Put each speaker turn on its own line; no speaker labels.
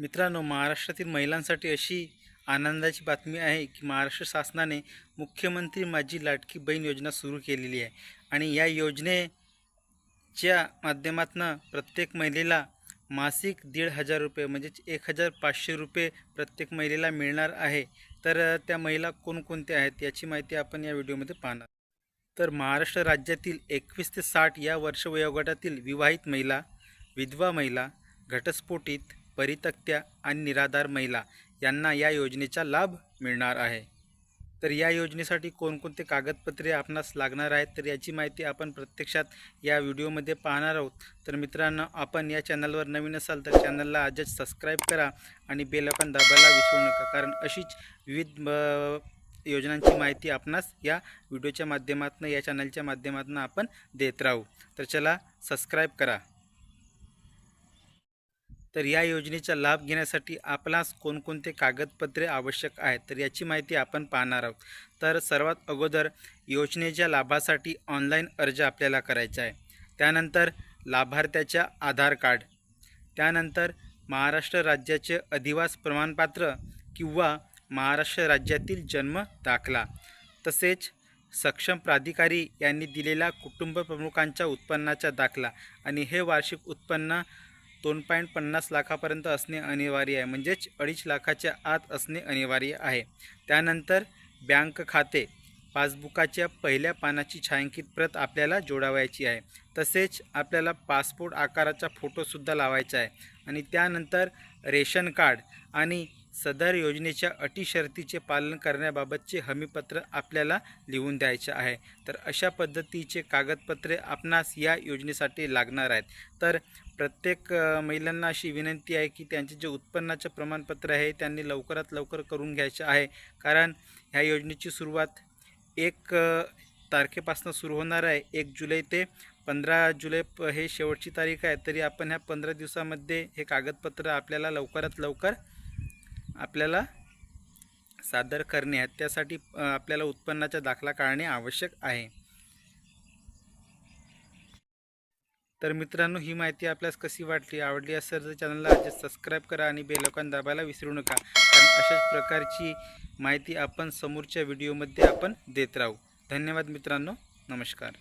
मित्रांनो महाराष्ट्रातील महिलांसाठी अशी आनंदाची बातमी आहे की महाराष्ट्र शासनाने मुख्यमंत्री माझी लाडकी बहीण योजना सुरू केलेली आहे. आणि या योजनेच्या माध्यमातून प्रत्येक महिलेला मासिक दीड हजार रुपये म्हणजेच एक हजार पाचशे रुपये प्रत्येक महिलेला मिळणार आहे. तर त्या महिला कोणकोणत्या आहेत याची माहिती आपण या व्हिडिओमध्ये पाहणार. तर महाराष्ट्र राज्यातील एकवीस ते साठ या वर्ष वयोगटातील विवाहित महिला विधवा महिला घटस्फोटित परितक्त्या आणि निराधार महिला यांना या योजनेचा लाभ मिळणार आहे. तर या योजनेसाठी कोणकोणते कागदपत्रे आपणास लागणार आहेत तर याची माहिती आपण प्रत्यक्षात या व्हिडिओमध्ये पाहणार आहोत. तर मित्रांनो आपण या चॅनलवर नवीन असाल तर चॅनलला आजच सबस्क्राईब करा आणि बेलकन दाबायला विसरू नका कारण अशीच विविध योजनांची माहिती आपणास या व्हिडिओच्या माध्यमातून या चॅनलच्या माध्यमातून आपण देत राहू. तर चला सबस्क्राईब करा. तर या योजनेचा लाभ घेण्यासाठी आपणास कोणकोणते कागदपत्रे आवश्यक आहेत? तर याची माहिती आपण पाहणार आहोत. तर सर्वात अगोदर योजनेच्या लाभासाठी ऑनलाईन अर्ज आपल्याला करायचा आहे. त्यानंतर लाभार्थ्याच्या आधार कार्ड त्यानंतर महाराष्ट्र राज्याचे अधिवास प्रमाणपत्र किंवा महाराष्ट्र राज्यातील जन्म दाखला तसेच सक्षम प्राधिकारी यांनी दिलेला कुटुंब प्रमुखांच्या उत्पन्नाचा दाखला आणि हे वार्षिक उत्पन्न दोन पॉईंट पन्नास लाखापर्यंत असणे अनिवार्य आहे. म्हणजेच अडीच लाखाच्या आत असणे अनिवार्य आहे. त्यानंतर बँक खाते पासबुकाच्या पहिल्या पानाची छायांकित प्रत आपल्याला जोडावायची आहे. तसेच आपल्याला पासपोर्ट आकाराचा फोटोसुद्धा लावायचा आहे. आणि त्यानंतर रेशन कार्ड आणि सदर योजनेच्या अटी शर्तीचे पालन करण्याबाबतचे हमीपत्र आपल्याला लिहून द्यायचे आहे. तर अशा पद्धतीचे कागदपत्रे आपणास या योजनेसाठी लागणार आहेत. तर प्रत्येक महिलांना अशी विनंती आहे की त्यांचे जे उत्पन्नाचं प्रमाणपत्र आहे त्यांनी लवकरात लवकर करून घ्यायचे आहे. कारण ह्या योजनेची सुरुवात एक तारखेपासून सुरू होणार आहे. एक जुलै ते पंधरा जुलै प हे शेवटची तारीख आहे. तरी आपण ह्या पंधरा दिवसामध्ये हे कागदपत्र आपल्याला लवकरात लवकर आपल्याला सादर करणे आहेत त्यासाठी आपल्याला उत्पन्नाचा दाखला काढणे आवश्यक आहे. तर मित्रांनो ही माहिती आपल्यास कशी वाटली? आवडली असेल तर चॅनलला आजच सबस्क्राईब करा आणि बेल दाबायला विसरू नका. कारण अशाच प्रकारची माहिती आपण समोरच्या व्हिडिओमध्ये आपण देत राहू. धन्यवाद मित्रांनो. नमस्कार.